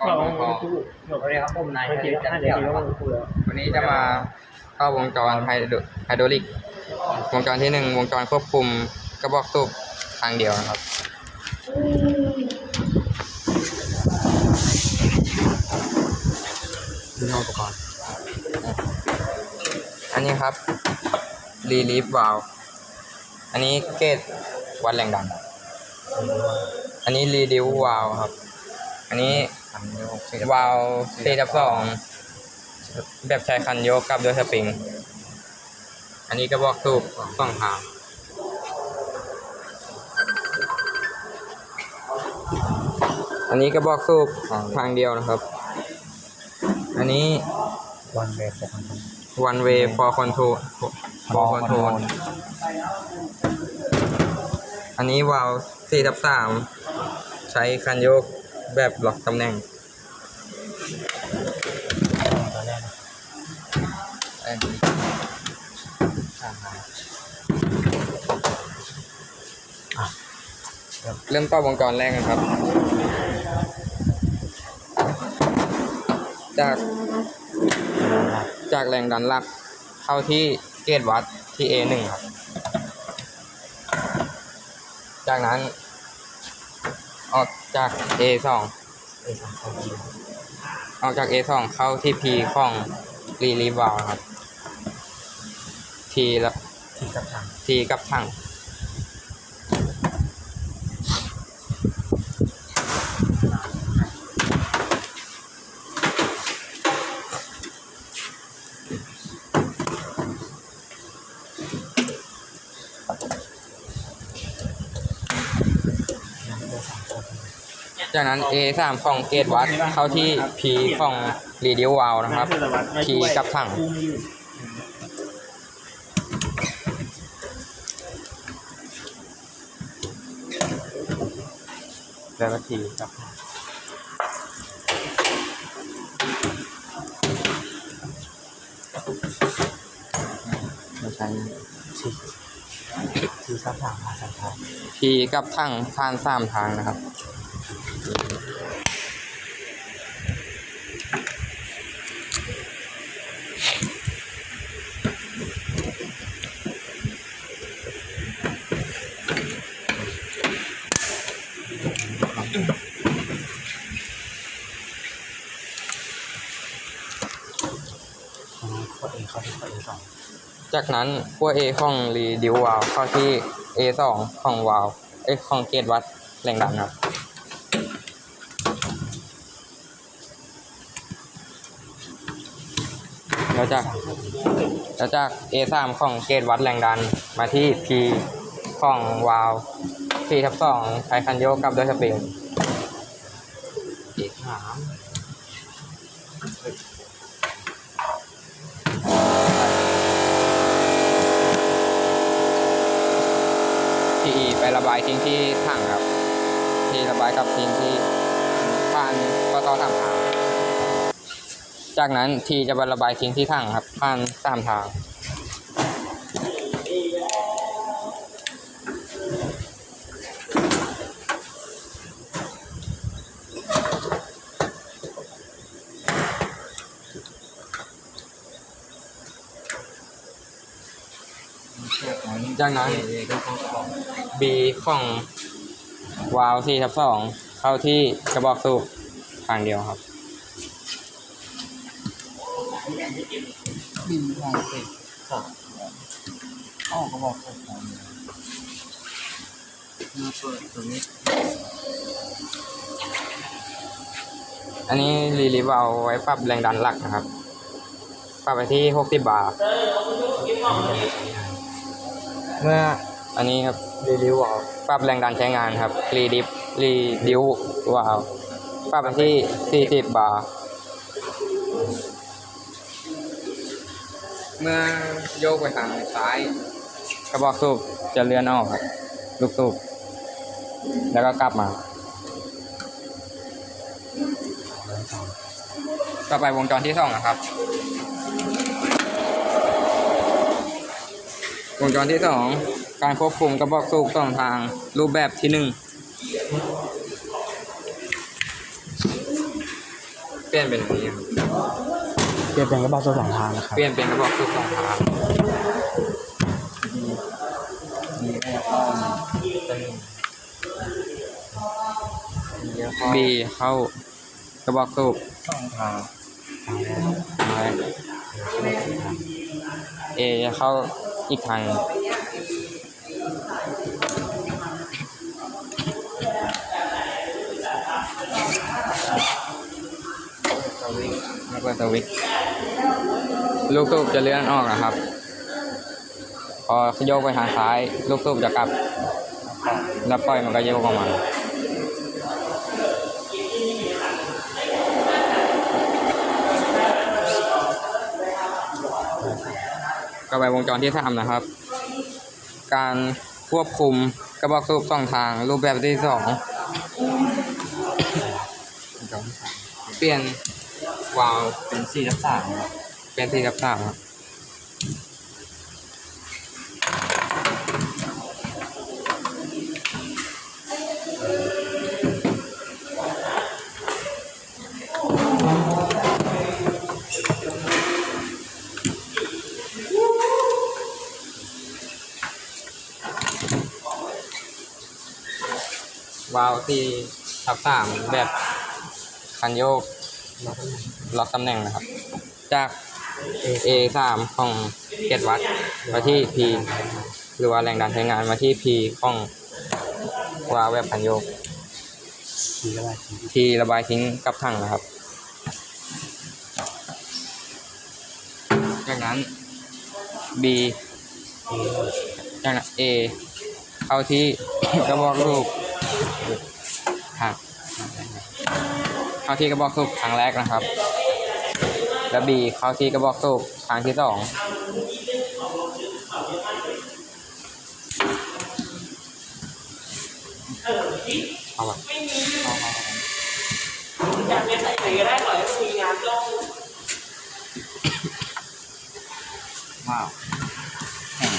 ก่อนผมขอหนูก็เรียครับผมนายไม่ผคิดลิตว่าจันเที่ยวนะครับวันนี้จะมาเข้าวงจรไฮโดรไฮดรลิก วงจรที่หนึ่งวงจรควบคุมกระบอกสูบทางเดียวนะครับดูอุปกรณ์อันนี้ครับรีลีฟวาลอันนี้เกตวัดแรงดัน อันนี้รีดิววาลครับ อันนี้ อันนี้หกสิบวาลสี่ทับสองแบบใช้คันโยกกับด้วยสปริง อันนี้กระบอกสูบสองทางอันนี้กระบอกสูบทางเดียวนะครับ อันนี้วันเบสของมัน one way for control for control อันนี้วาล์วสี่ทับสามใช้คันโยก แบบหลอกตำแหน่งตอนแรกอันนี้สามพันเริ่มต่อวงจรแรกกันครับ จากจากแรงดันหลักเข้าที่เกจวัดที่ A1 ครับ จากนั้นออก จาก A2 เอามคนดีอกจาก A2 เข้าที่ P ของรีรีบาลครับ T แล้ว T กับถัง T กับถัง นั่นเบอร์สามคน จากนั้น A3 ของเกตวัดเข้าที่ P ของรีดิววาลนะครับ P กับถัง แล้วก็ทีกับทางไม่ใช่ทีทีกับทางมาสามทาง P กับถังผ่านสามทางนะครับ จากนั้นขั้ว A ของรีดิววาลเข้าที่ A2 ของวาลเอ้ยของเกตวัดแรงดันครับ แล้วจากแล้วจาก A3 ของเกตวัดแรงดันมาที่ P ของวาล์ว4ทับ2ใช้คันโยกกับด้วยสปริงเอกหามทีไประบายทิ้งที่ถังครับ ที่ระบายกับทิ้งที่ผ่านปตสามทาง จากนั้นทีจะระบายทิ้งที่ถังครับผ่านสามทาง จากนั้นเอก็เข้ากระบอก B ของวาล์ว4ทับ2เข้าที่กระบอกสูบทางเดียวครับ บินทางเอกสองอ้อกระบอกสองมาเปิดตรงนี้ อันนี้รีลิฟเอาไว้ปรับแรงดันหลักนะครับ ปรับไปที่ 60 บาร์เมื่ออันนี้ครับรีดิวเอาปรับแรงดันใช้งานครับรีดิฟรีดิววาปรับไปที่ 40 บาร์ เมื่อโยกไปทางซ้ายกระบอกสูบจะเลื่อนออกครับ ลูกสูบแล้วก็กลับมา ต่อไปวงจรที่สองนะครับ วงจรที่สองการควบคุมกระบอกสูบสองทางรูปแบบที่หนึ่งเปลี่ยนเป็นอย่างนี้ครับ ลี่ยนเป็นกระบอกสูบสองทางนะครับ เปลี่ยนเป็นกระบอกสูบสองทางมีแอร์เข้าเป็นมีแอร์เข้าบีเข้ากระบอกสูบสองทางทางแรกทางแรกเอจะเข้าอีกทางหนึ่งแล้ว ก็สวิตช์ลูกสูบจะเลื่อนออกนะครับ พอโยกไปทางซ้าย ลูกสูบจะกลับ แล้วปล่อยมันก็โยกออกมาก็ไปวงจรที่สามนะครับ การควบคุมกระบอกสูบสองทางรูปแบบที่สองเปลี่ยน วาล์วเป็นสี่ทับสามครับเปลี่ยนที่กับสามครับวาล์วที่ทับสามแบบคันโยก ล็อกตำแหน่งนะครับ จาก A สามของเจ็ดวัตมาที่ P หรือว่าแรงดันใช้งานมาที่ P ของวาล์วบบคันโยกทีละบาทที T ระบายทิ้งกับถังนะครับ จากนั้น B จากนั้น A เข้าที่กระบอกลูกถัง เข้าที่กระบอกสูบครั้งแรกนะครับ แล้ว B เข้าที่กระบอกสูบครั้งที่สองเอาละอยากเป็นใส่ไหนก็ได้ขอให้มีงานลงว้าวแข่ง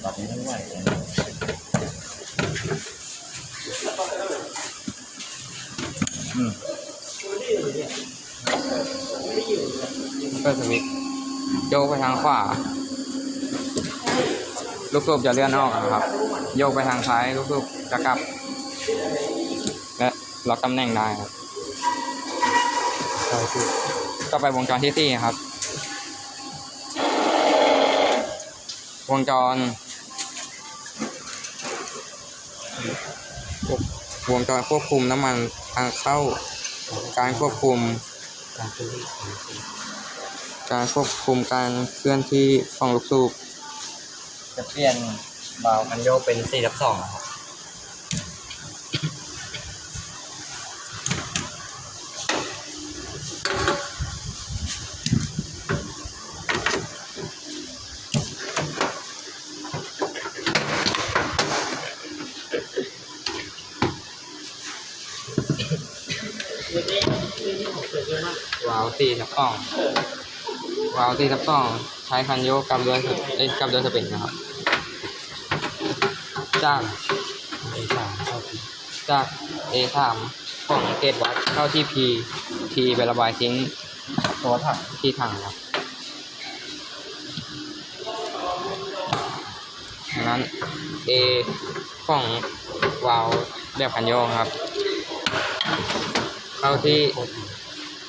แบบนี้ไม่ไหวเลย อืมเปิดสวิตช์โยกไปทางขวา ลูกสูบจะเลื่อนออกนะครับ โยกไปทางซ้าย ลูกสูบจะกลับ และล็อกตำแหน่งได้ครับก็ไปวงจรที่สี่ครับ วงจร วงจรควบคุมน้ำมัน ทางเข้า การควบคุม การควบคุมการเคลื่อนที่ของลูกสูบจะเปลี่ยนบาวคันโยกเป็นสี่ทับสองครับ วาล์วสี่ทับสองวาล์วสี่ทับสองใช้คันโยกกับเรือเอ้ยกับเรือสปริงนะครับ จากเอสามเข้าทีจาก A3 ของเกตวัตต์เข้าที่ P P ไประบายทิ้งตัวถังที่ถังครับดังนั้น A ของวาล์วแบบคันโยกครับ เข้าที่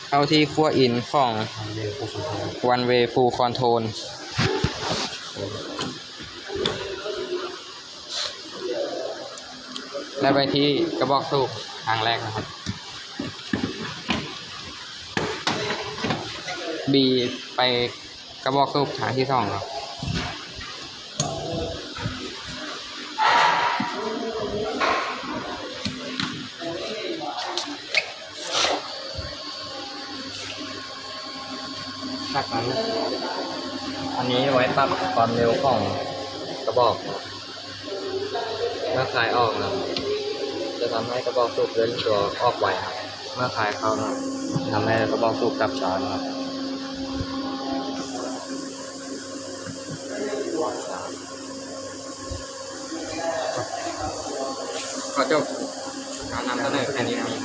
เข้าที่ขั้วอินของทางเวสุดๆเลย one way full control และไปที่กระบอกสูบทางแรกนะครับ B ไปกระบอกสูบทางที่สองครับ รับความเร็วของกระบอกเมื่อคลายออกนะจะทำให้กระบอกสูบเลื่อนตัวออกไวครับ เมื่อคลายเข้านะทำให้กระบอกสูบกลับช้าครับก็จบการนำเสนอแค่นี้ครับ